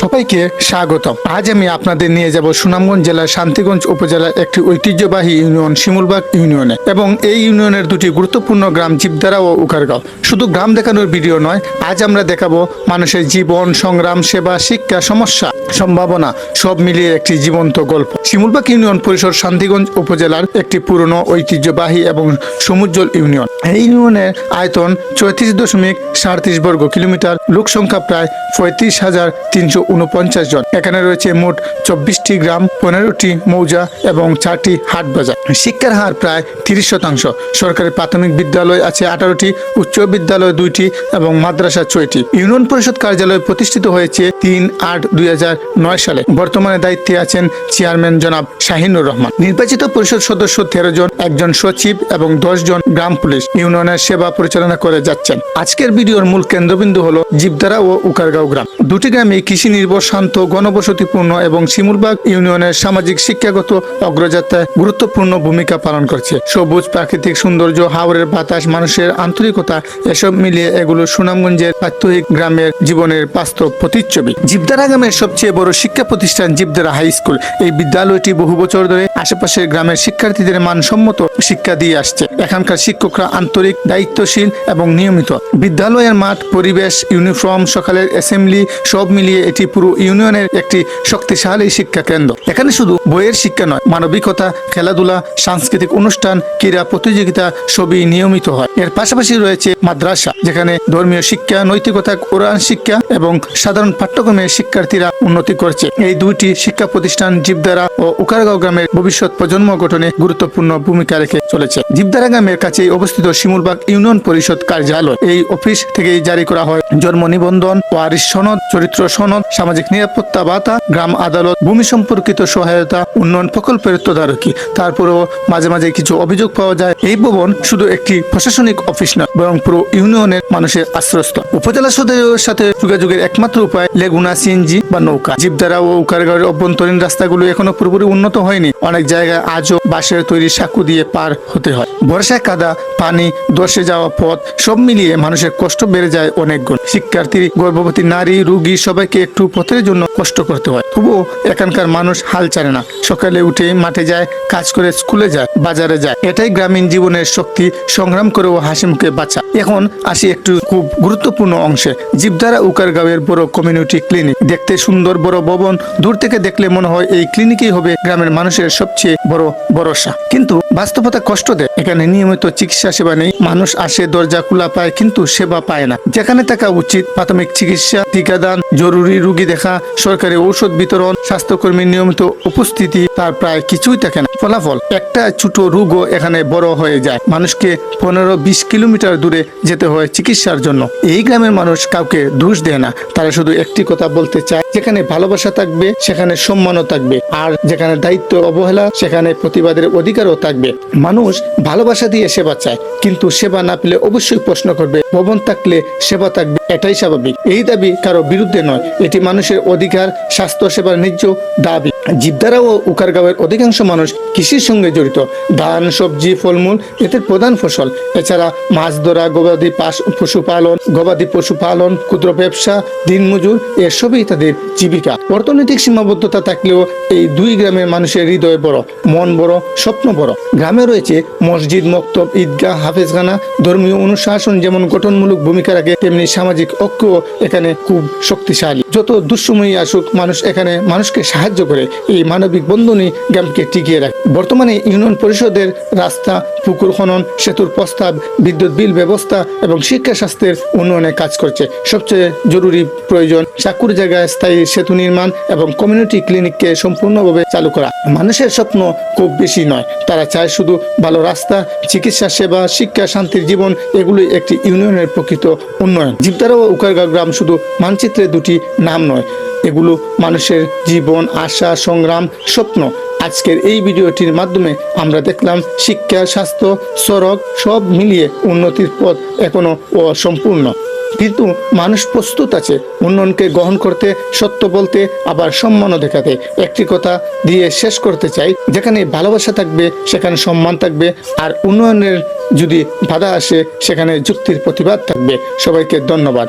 সবাইকে স্বাগত আজ আমি আপনাদের নিয়ে যাব সুনামগঞ্জ জেলার শান্তিগঞ্জ উপজেলার একটি ঐতিহ্যবাহী ইউনিয়ন, শিমুলবাগ ইউনিয়নে এবং এই ইউনিয়নের দুটি গুরুত্বপূর্ণ গ্রাম জীবদারা ও উকারগাঁও। শুধু গ্রাম দেখানোর ভিডিও নয়, আজ আমরা দেখাবো মানুষের জীবন, সংগ্রাম, সেবা, শিক্ষা, সমস্যা, সম্ভাবনা, সব মিলিয়ে একটি জীবন্ত গল্প। শিমুলবাগ ইউনিয়ন পরিষদ শান্তিগঞ্জ উপজেলার একটি পুরনো ঐতিহ্যবাহী এবং সমুজ্জ্বল ইউনিয়ন। এই ইউনিয়নের আয়তন চৌত্রিশ দশমিক সাড়ত্রিশ বর্গ কিলোমিটার লোক সংখ্যা প্রায় পঁয়ত্রিশ হাজার তিনশো উনপঞ্চাশ জন। এখানে রয়েছে মোট চব্বিশটি গ্রাম, পনেরোটি মৌজা এবং চারটি হাট বাজার। শিক্ষার হার প্রায় তিরিশ শতাংশ। সরকারি প্রাথমিক বিদ্যালয় আছে আঠারোটি, উচ্চ বিদ্যালয় দুইটি এবং মাদ্রাসা ছয়টি। ইউনিয়ন পরিষদ কার্যালয় প্রতিষ্ঠিত হয়েছে তিন আট দুই হাজার নয় সালে। বর্তমানে দায়িত্বে আছেন চেয়ারম্যান জনাব শাহিনুর রহমান। নির্বাচিত পরিষদ সদস্য তেরো জন, একজন সচিব এবং দশ জন গ্রাম পুলিশ ইউনিয়নের সেবা পরিচালনা করে যাচ্ছেন। আজকের ভিডিওর মূল কেন্দ্রবিন্দু হলো জীবদারা ও উকারগাঁও গ্রাম। দুটি গ্রামে কৃষি নির্ভর শান্ত গণবসতিপূর্ণ এবং শিমুলবাগ ইউনিয়নের সামাজিক শিক্ষাগত অগ্রযাত্রায় গুরুত্বপূর্ণ ভূমিকা পালন করছে। সবুজ প্রাকৃতিক সৌন্দর্য, হাওরের বাতাস, মানুষের আন্তরিকতা, এসব মিলিয়ে এগুলো সুনামগঞ্জের প্রাত্যহিক গ্রামের জীবনের বাস্তব প্রতিচ্ছবি। জীবদারা গ্রামের সবচেয়ে বড় শিক্ষা প্রতিষ্ঠান জীবদারা হাই স্কুল। এই বিদ্যালয়টি বহু বছর ধরে আশেপাশের গ্রামের শিক্ষার্থীদের মানসম্মত শিক্ষা দিয়ে আসছে। এখানকার শিক্ষকরা আন্তরিক, দায়িত্বশীল এবং নিয়মিত। বিদ্যালয়ের মাঠ, পরিবেশ, ইউনিফর্ম, সকালের অ্যাসেম্বলি সব মিলিয়ে এটি পুরো ইউনিয়নের একটি শক্তিশালী শিক্ষা কেন্দ্র। এখানে শুধু বইয়ের শিক্ষা নয়, মানবিকতা, খেলাধুলা, সাংস্কৃতিক অনুষ্ঠান, ক্রীড়া প্রতিযোগিতা সবই নিয়মিত হয়। এর পাশাপাশি রয়েছে মাদ্রাসা, যেখানে ধর্মীয় শিক্ষা, নৈতিকতা, কোরআন শিক্ষা এবং সাধারণ পাঠ্যক্রমে শিক্ষার্থীরা উন্নতি করছে। এই দুইটি শিক্ষা প্রতিষ্ঠান জীবদারা ও উকারগাঁও গ্রামের ভবিষ্যৎ প্রজন্ম গঠনে গুরুত্বপূর্ণ ভূমিকা রেখে চলেছে। জীবদারা গ্রামের কাছে অবস্থিত শিমুলবাগ ইউনিয়ন পরিষদ কার্যালয়। এই অফিস থেকেই জারি করা হয়। জন্ম নিবন্ধন, ওয়ারিশ সনদ, চরিত্র সনদ, সামাজিক নিরাপত্তা ভাতা গ্রাম আদালত, ভূমি সম্পর্কিত সহায়তা, উন্নয়ন প্রকল্পের তদারকি। তারপরেও মাঝে মাঝে কিছু অভিযোগ পাওয়া যায়। এই ভবন শুধু একটি প্রশাসনিক অফিস নয়, বরং পুরো ইউনিয়নের মানুষের আশ্রয়স্থল। উপজেলা সদরের সাথে যোগাযোগের একমাত্র উপায় লেগুনা সিএনজি বা নৌকা। জীবদারা ও উকারগাঁওয়ের অভ্যন্তরীণ রাস্তাগুলো এখনও পুরোপুরি উন্নত হয়নি। অনেক জায়গায় আজও বাঁশের তৈরি সাঁকু দিয়ে পার হতে হয়। বর্ষায় কাদা, পানি দশে যাওয়া পথ, সব মিলিয়ে মানুষের কষ্ট বেড়ে যায় অনেক গুণ। শিক্ষার্থী গর্ভবতী নারী, রুগী সবাইকে একটু পথের জন্য কষ্ট করতে হয়। তবুও এখানকার মানুষ হাল ছাড়ে না। সকালে উঠে মাঠে যায়, কাজ করে স্কুলে যায়, বাজারে যায়। এটাই গ্রামীণ জীবনের শক্তি, সংগ্রাম করেও হাসি মুখে বাঁচা। এখন আসি একটু খুব গুরুত্বপূর্ণ অংশে। জীবধারা উকারগাঁওয়ের বড় কমিউনিটি ক্লিনিক দেখতে সুন্দর বড় ভবন, দূর থেকে দেখলে মনে হয় এই ক্লিনিকই হবে গ্রামের মানুষের সবচেয়ে বড় ভরসা। কিন্তু বাস্তবতা কষ্ট দেয়। এখানে নিয়মিত চিকিৎসা সেবা নেই। মানুষ আসে, দরজা খোলা পায়, কিন্তু সেবা পায় না। যেখানে থাকা উচিত, প্রাথমিক চিকিৎসা, টিকাদান, জরুরি রোগী দেখা, সরকারি ঔষধ বিতরণ স্বাস্থ্যকর্মীর নিয়মিত উপস্থিতি, তার প্রায় কিছুই থাকে না। ফলাফল, একটা ছোট রোগও এখানে বড় হয়ে যায়। মানুষকে পনেরো বিশ কিলোমিটার দূরে যেতে হয় চিকিৎসার জন্য। এই গ্রামের মানুষ কাউকে দোষ দেয় না। তারা শুধু একটি কথা বলতে চায়, যেখানে ভালোবাসা থাকবে, সেখানে সম্মানও থাকবে। আর যেখানে দায়িত্ব অবহেলা, সেখানে প্রতিবাদের অধিকারও থাকবে। মানুষ ভালোবাসা দিয়ে সেবা চায়, কিন্তু সেবা না পেলে অবশ্যই প্রশ্ন করবে, ভবন থাকলে সেবা থাকবে, এটাই স্বাভাবিক। এই দাবি কারও বিরুদ্ধে নয়, এটি মানুষের অধিকার, স্বাস্থ্য সেবার ন্যায্য দাবি। জীবদারা ও উকারগাঁওয়ের অধিকাংশ মানুষ কৃষির সঙ্গে জড়িত। ধান, সবজি, ফলমূল এদের প্রধান ফসল। এছাড়া মাছ ধরা, গবাদি পাশ- পশুপালন, গবাদি পশুপালন, ক্ষুদ্র ব্যবসা, দিনমজুর এসবই তাদের জীবিকা। অর্থনৈতিক সীমাবদ্ধতা থাকলেও এই দুই গ্রামের মানুষের হৃদয় বড়, মন বড়, স্বপ্ন বড়। গ্রামে রয়েছে মসজিদ, মক্তব, ঈদগাহ, হাফেজখানা। ধর্মীয় অনুশাসন যেমন গঠনমূলক ভূমিকা রাখে, তেমনি সামাজিক ঐক্য এখানে খুব শক্তিশালী। যত দুঃসময়ই আসুক, মানুষ এখানে মানুষকে সাহায্য করে এই মানবিক বন্ধনই গ্রামকে টিকিয়ে রাখে। বর্তমানে ইউনিয়ন পরিষদের রাস্তা, পুকুর খনন, সেতুর প্রস্তাব, বিদ্যুৎ বিল ব্যবস্থা এবং শিক্ষা স্বাস্থ্যের উন্নয়নে কাজ করছে। সবচেয়ে জরুরি প্রয়োজন চাকুর জায়গায় স্থায়ী সেতু নির্মাণ এবং কমিউনিটি ক্লিনিককে সম্পূর্ণভাবে চালু করা। মানুষের স্বপ্ন খুব বেশি নয়। তারা চায় শুধু ভালো রাস্তা, চিকিৎসা সেবা, শিক্ষা, শান্তির জীবন এগুলি একটি ইউনিয়নের প্রকৃত উন্নয়ন। জীবদারা ও উকারগাঁও গ্রাম শুধু মানচিত্রে দুটি নাম নয়। এগুলো মানুষের জীবন, আশা, সংগ্রাম, স্বপ্ন। আজকের এই ভিডিওটির মাধ্যমে আমরা দেখলাম শিক্ষা, স্বাস্থ্য, সড়ক সব মিলিয়ে উন্নতির পথ এখনও অসম্পূর্ণ। কিন্তু মানুষ প্রস্তুত আছে উন্নয়নকে গ্রহণ করতে, সত্য বলতে, আবার সম্মানও দেখাতে। একটি কথা দিয়ে শেষ করতে চাই, যেখানে ভালোবাসা থাকবে, সেখানে সম্মান থাকবে, আর উন্নয়নের যদি বাধা আসে, সেখানে যুক্তির প্রতিবাদ থাকবে। সবাইকে ধন্যবাদ।